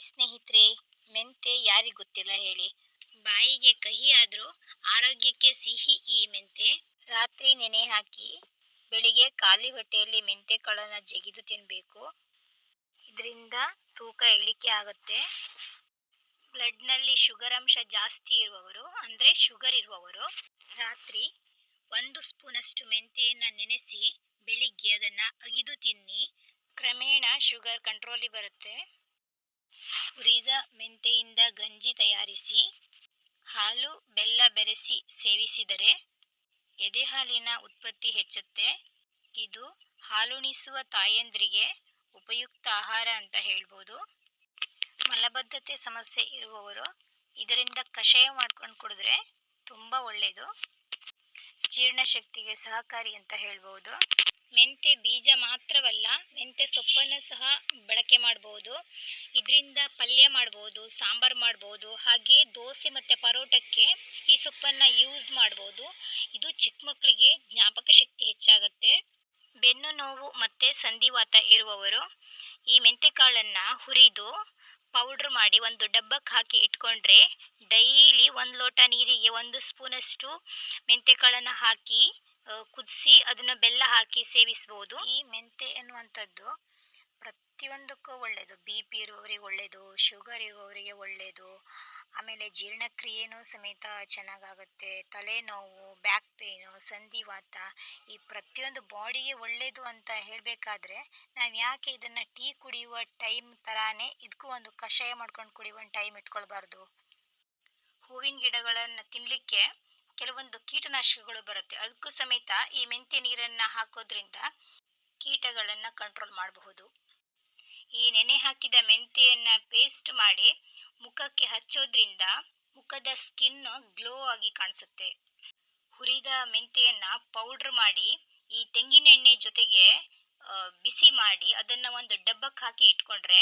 Hi ಸ್ನೇಹಿತರೆ, ಮೆಂತೆ ಯಾರಿಗೆ ಗೊತ್ತಿಲ್ಲ ಹೇಳಿ. ಬಾಯಿಗೆ ಕಹಿ ಆದರೂ ಆರೋಗ್ಯಕ್ಕೆ ಸಿಹಿ ಈ ಮೆಂತೆ. ರಾತ್ರಿ ನೆನೆ ಹಾಕಿ, ಬೆಳಿಗ್ಗೆ ಖಾಲಿ ಹೊಟ್ಟೆಯಲ್ಲಿ ಮೆಂತೆ ಕಾಳನ್ನು ಜಗಿದು ತಿನ್ನಬೇಕು ಇದರಿಂದ ತೂಕ ಇಳಿಕೆ ಆಗುತ್ತೆ. ಬ್ಲಡ್ನಲ್ಲಿ ಶುಗರ್ ಅಂಶ ಜಾಸ್ತಿ ಇರುವವರು, ಅಂದರೆ ಶುಗರ್ ಇರುವವರು, ರಾತ್ರಿ ಒಂದು ಸ್ಪೂನಷ್ಟು ಮೆಂತೆಯನ್ನು ನೆನೆಸಿ, ಬೆಳಿಗ್ಗೆ ಅದನ್ನು ಅಗಿದು ತಿನ್ನಿ. ಕ್ರಮೇಣ ಶುಗರ್ ಕಂಟ್ರೋಲಿಗೆ ಬರುತ್ತೆ. ಹುರಿದ ಮೆಂತೆಯಿಂದ ಗಂಜಿ ತಯಾರಿಸಿ, ಹಾಲು, ಬೆಲ್ಲ ಬೆರೆಸಿ ಸೇವಿಸಿದರೆ ಎದೆಹಾಲಿನ ಉತ್ಪತ್ತಿ ಹೆಚ್ಚುತ್ತೆ. ಇದು ಹಾಲುಣಿಸುವ ತಾಯಂದ್ರಿಗೆ ಉಪಯುಕ್ತ ಆಹಾರ ಅಂತ ಹೇಳ್ಬೋದು. ಮಲಬದ್ಧತೆ ಸಮಸ್ಯೆ ಇರುವವರು ಇದರಿಂದ ಕಷಾಯ ಮಾಡ್ಕೊಂಡು ಕುಡಿದ್ರೆ ತುಂಬ ಒಳ್ಳೆಯದು ಜೀರ್ಣಶಕ್ತಿಗೆ ಸಹಕಾರಿ ಅಂತ ಹೇಳ್ಬೋದು. ಮೆಂತೆ ಬೀಜ ಮಾತ್ರವಲ್ಲ, ಮೆಂತೆ ಸೊಪ್ಪನ್ನು ಸಹ ಬಳಕೆ ಮಾಡ್ಬೋದು. ಇದರಿಂದ ಪಲ್ಯ ಮಾಡ್ಬೋದು, ಸಾಂಬಾರು ಮಾಡ್ಬೋದು, ಹಾಗೆ ದೋಸೆ ಮತ್ತು ಪರೋಟಕ್ಕೆ ಈ ಸೊಪ್ಪನ್ನು ಯೂಸ್ ಮಾಡ್ಬೋದು. ಇದು ಚಿಕ್ಕ ಮಕ್ಕಳಿಗೆ ಜ್ಞಾಪಕ ಶಕ್ತಿ ಹೆಚ್ಚಾಗುತ್ತೆ. ಬೆನ್ನು ನೋವು ಮತ್ತು ಸಂಧಿವಾತ ಇರುವವರು ಈ ಮೆಂತೆಕಾಳನ್ನು ಹುರಿದು ಪೌಡ್ರ್ ಮಾಡಿ ಒಂದು ಡಬ್ಬಕ್ಕೆ ಹಾಕಿ ಇಟ್ಕೊಂಡ್ರೆ ಡೈಲಿ ಒಂದು ಲೋಟ ನೀರಿಗೆ ಒಂದು ಸ್ಪೂನಷ್ಟು ಮೆಂತೆಕಾಳನ್ನು ಹಾಕಿ ಕುದಿಸಿ ಅದನ್ನು ಬೆಲ್ಲ ಹಾಕಿ ಸೇವಿಸ್ಬೋದು. ಈ ಮೆಂತೆ ಎನ್ನುವಂಥದ್ದು ಪ್ರತಿಯೊಂದಕ್ಕೂ ಒಳ್ಳೆಯದು ಬಿ ಪಿ ಇರುವವರಿಗೆ ಒಳ್ಳೆಯದು ಶುಗರ್ ಇರುವವರಿಗೆ ಒಳ್ಳೆಯದು ಆಮೇಲೆ ಜೀರ್ಣಕ್ರಿಯೆನೂ ಸಮೇತ ಚೆನ್ನಾಗಾಗುತ್ತೆ. ತಲೆನೋವು ಬ್ಯಾಕ್ ಪೇನು ಸಂಧಿವಾತ ಈ ಪ್ರತಿಯೊಂದು ಬಾಡಿಗೆ ಒಳ್ಳೆಯದು ಅಂತ ಹೇಳಬೇಕಾದ್ರೆ ನಾವು ಯಾಕೆ ಇದನ್ನು ಟೀ ಕುಡಿಯುವ ಟೈಮ್ ಥರಾನೇ ಇದಕ್ಕೂ ಒಂದು ಕಷಾಯ ಮಾಡ್ಕೊಂಡು ಕುಡಿಯುವ ಟೈಮ್ ಇಟ್ಕೊಳ್ಬಾರ್ದು. ಹೂವಿನ ಗಿಡಗಳನ್ನು ತಿನ್ನಲಿಕ್ಕೆ ಕೆಲವೊಂದು ಕೀಟನಾಶಕಗಳು ಬರುತ್ತೆ. ಅದಕ್ಕೂ ಸಮೇತ ಈ ಮೆಂತ್ಯ ನೀರನ್ನು ಹಾಕೋದ್ರಿಂದ ಕೀಟಗಳನ್ನು ಕಂಟ್ರೋಲ್ ಮಾಡಬಹುದು. ಈ ನೆನೆ ಹಾಕಿದ ಮೆಂತೆಯನ್ನು ಪೇಸ್ಟ್ ಮಾಡಿ ಮುಖಕ್ಕೆ ಹಚ್ಚೋದ್ರಿಂದ ಮುಖದ ಸ್ಕಿನ್ ಗ್ಲೋ ಆಗಿ ಕಾಣಿಸುತ್ತೆ. ಹುರಿದ ಮೆಂತೆಯನ್ನು ಪೌಡ್ರ್ ಮಾಡಿ ಈ ತೆಂಗಿನೆಣ್ಣೆ ಜೊತೆಗೆ ಬಿಸಿ ಮಾಡಿ ಅದನ್ನು ಒಂದು ಡಬ್ಬಕ್ಕೆ ಹಾಕಿ ಇಟ್ಕೊಂಡ್ರೆ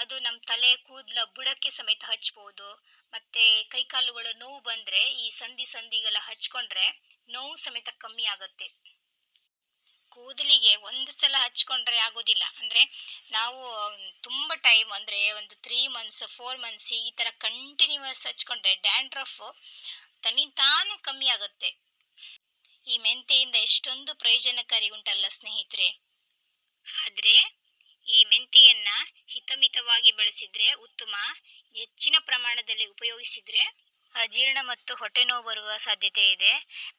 ಅದು ನಮ್ಮ ತಲೆ ಕೂದಲ ಬುಡಕ್ಕೆ ಸಮೇತ ಹಚ್ಬೋದು. ಮತ್ತು ಕೈಕಾಲುಗಳ ನೋವು ಬಂದರೆ, ಈ ಸಂಧಿ ಸಂಧಿಗೆಲ್ಲ ಹಚ್ಕೊಂಡ್ರೆ ನೋವು ಸಮೇತ ಕಮ್ಮಿ ಆಗುತ್ತೆ. ಕೂದಲಿಗೆ ಒಂದು ಸಲ ಹಚ್ಕೊಂಡ್ರೆ ಆಗೋದಿಲ್ಲ. ಅಂದರೆ ನಾವು ತುಂಬ ಟೈಮ್ ಅಂದರೆ ಒಂದು ತ್ರೀ ಮಂತ್ಸ್ ಫೋರ್ ಮಂತ್ಸ್ ಈ ಥರ ಕಂಟಿನ್ಯೂಸ್ ಹಚ್ಕೊಂಡ್ರೆ ಡ್ಯಾಂಡ್ರಫು ತಾನು ಕಮ್ಮಿ ಆಗುತ್ತೆ. ಈ ಮೆಂತೆಯಿಂದ ಎಷ್ಟೊಂದು ಪ್ರಯೋಜನಕಾರಿ ಉಂಟಲ್ಲ ಸ್ನೇಹಿತರೆ. ಆದರೆ ಈ ಮೆಂತೆಯನ್ನು ಬಳಸಿದರೆ ಉತ್ತಮ, ಹೆಚ್ಚಿನ ಪ್ರಮಾಣದಲ್ಲಿ ಉಪಯೋಗಿಸಿದರೆ ಅಜೀರ್ಣ ಮತ್ತು ಹೊಟ್ಟೆ ನೋವು ಬರುವ ಸಾಧ್ಯತೆ ಇದೆ.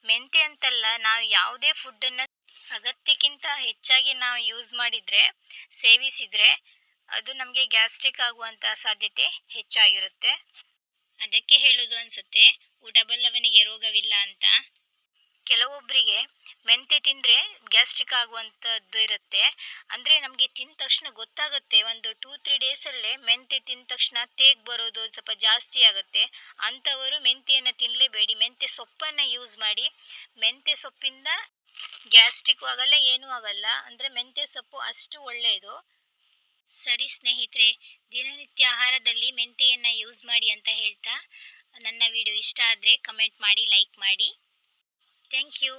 ಮೆಂತೆ ಅಂತಲ್ಲ, ನಾವು ಯಾವುದೇ ಫುಡ್ಡನ್ನು ಅಗತ್ಯಕ್ಕಿಂತ ಹೆಚ್ಚಾಗಿ ನಾವು ಯೂಸ್ ಮಾಡಿದರೆ, ಸೇವಿಸಿದರೆ ಅದು ನಮಗೆ ಗ್ಯಾಸ್ಟ್ರಿಕ್ ಆಗುವಂಥ ಸಾಧ್ಯತೆ ಹೆಚ್ಚಾಗಿರುತ್ತೆ. ಅದಕ್ಕೆ ಹೇಳೋದು ಅನಿಸುತ್ತೆ, ಊಟ ಬಲ್ಲವನಿಗೆ ರೋಗವಿಲ್ಲ ಅಂತ. ಕೆಲವೊಬ್ಬರಿಗೆ ಮೆಂತೆ ತಿಂದರೆ ಗ್ಯಾಸ್ಟ್ರಿಕ್ ಆಗುವಂಥದ್ದು ಇರುತ್ತೆ. ಅಂದರೆ ನಮಗೆ ತಿಂದ ತಕ್ಷಣ ಗೊತ್ತಾಗುತ್ತೆ, ಒಂದು ಟೂ ತ್ರೀ ಡೇಸಲ್ಲೇ ಮೆಂತೆ ತಿಂದ ತಕ್ಷಣ ತೇಗ್ ಬರೋದು ಸ್ವಲ್ಪ ಜಾಸ್ತಿ ಆಗುತ್ತೆ. ಅಂಥವರು ಮೆಂತೆಯನ್ನು ತಿನ್ನಲೇಬೇಡಿ ಮೆಂತೆ ಸೊಪ್ಪನ್ನು ಯೂಸ್ ಮಾಡಿ, ಮೆಂತೆ ಸೊಪ್ಪಿಂದ ಗ್ಯಾಸ್ಟ್ರಿಕ್ ಆಗಲ್ಲ, ಏನೂ ಆಗಲ್ಲ. ಅಂದರೆ ಮೆಂತ್ಯ ಸೊಪ್ಪು ಅಷ್ಟು ಒಳ್ಳೆಯದು ಸರಿ ಸ್ನೇಹಿತರೆ, ದಿನನಿತ್ಯ ಆಹಾರದಲ್ಲಿ ಮೆಂತೆಯನ್ನು ಯೂಸ್ ಮಾಡಿ ಅಂತ ಹೇಳ್ತಾ ನನ್ನ ವಿಡಿಯೋ ಇಷ್ಟ ಆದರೆ ಕಮೆಂಟ್ ಮಾಡಿ ಲೈಕ್ ಮಾಡಿ. Thank you